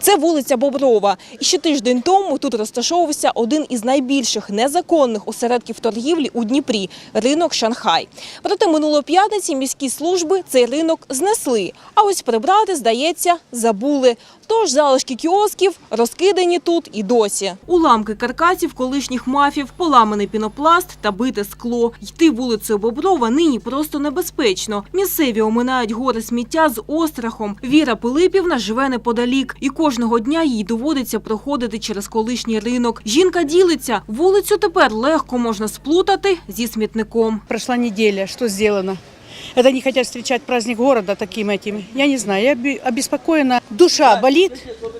Це вулиця Боброва. І ще тиждень тому тут розташовувався один із найбільших незаконних осередків торгівлі у Дніпрі – ринок Шанхай. Проте минулої п'ятниці міські служби цей ринок знесли. А ось прибрати, здається, забули. Тож залишки кіосків розкидані тут і досі. Уламки каркасів колишніх мафів, поламаний пінопласт та бите скло. Йти вулицею Боброва нині просто небезпечно. Місцеві оминають гори сміття з острахом. Віра Пилипівна живе неподалік, і кожного дня їй доводиться проходити через колишній ринок. Жінка ділиться, вулицю тепер легко можна сплутати зі смітником. Прошла неделя, что сделано? Это не хотят встречать праздник города таким этим. Я не знаю, я оби- обеспокоена. Душа болит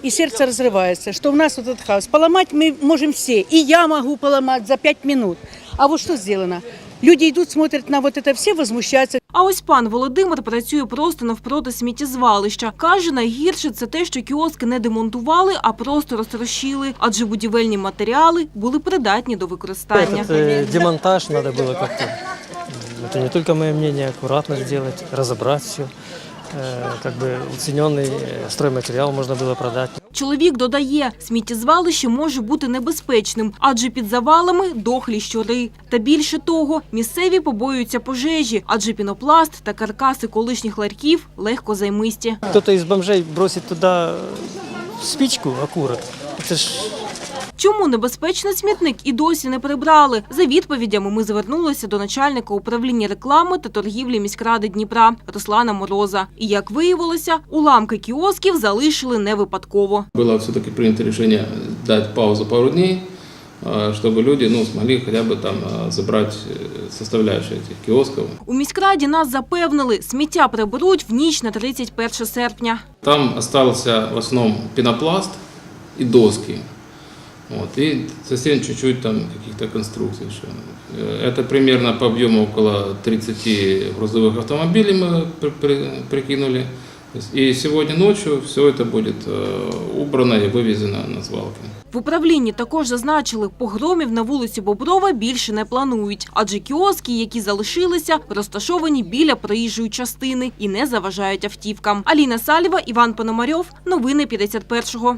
и сердце разрывается, что у нас вот этот хаос. Поломать мы можем все, и я могу поломать за пять минут. А вот что сделано? Люди идут, смотрят на вот это все, возмущаются. А ось пан Володимир працює просто навпроти сміттєзвалища. Каже, найгірше це те, що кіоски не демонтували, а просто розтрощили, адже будівельні матеріали були придатні до використання. Этот э, демонтаж надо было как-то, это не только мое мнение, аккуратно сделать, разобрать все. Как бы уцененный э, стройматериал можно было продать. Чоловік додає, сміттєзвалище може бути небезпечним, адже під завалами дохлі щури. Та більше того, місцеві побоюються пожежі, адже пінопласт та каркаси колишніх ларьків легко займисті. Кто-то из бомжей бросит туда спичку, окурок. Это ж Чому небезпечний смітник і досі не прибрали? За відповідями ми звернулися до начальника управління реклами та торгівлі міськради Дніпра Руслана Мороза. І як виявилося, уламки кіосків залишили не випадково. Было все-таки принято решение дать паузу пару дней, а, чтобы люди ну, смогли хотя бы там а, забрать э, составляющие этих киосков. У міськраді нас запевнили, сміття приберуть в ніч на 31 серпня. Там остался в основном пенопласт и доски. Вот, и совсем чуть-чуть там каких-то конструкций. еще. Э, Это примерно по объему около 30 грузовых автомобилей мы при- при- прикинули. То есть И сегодня ночью все это будет э, убрано и вывезено на свалки. В управлінні також зазначили, погромів на вулиці Боброва більше не планують, адже кіоски, які залишилися, розташовані біля проїжджої частини і не заважають автівкам. Аліна Салєва, Іван Пономарьов. Новини 51-го.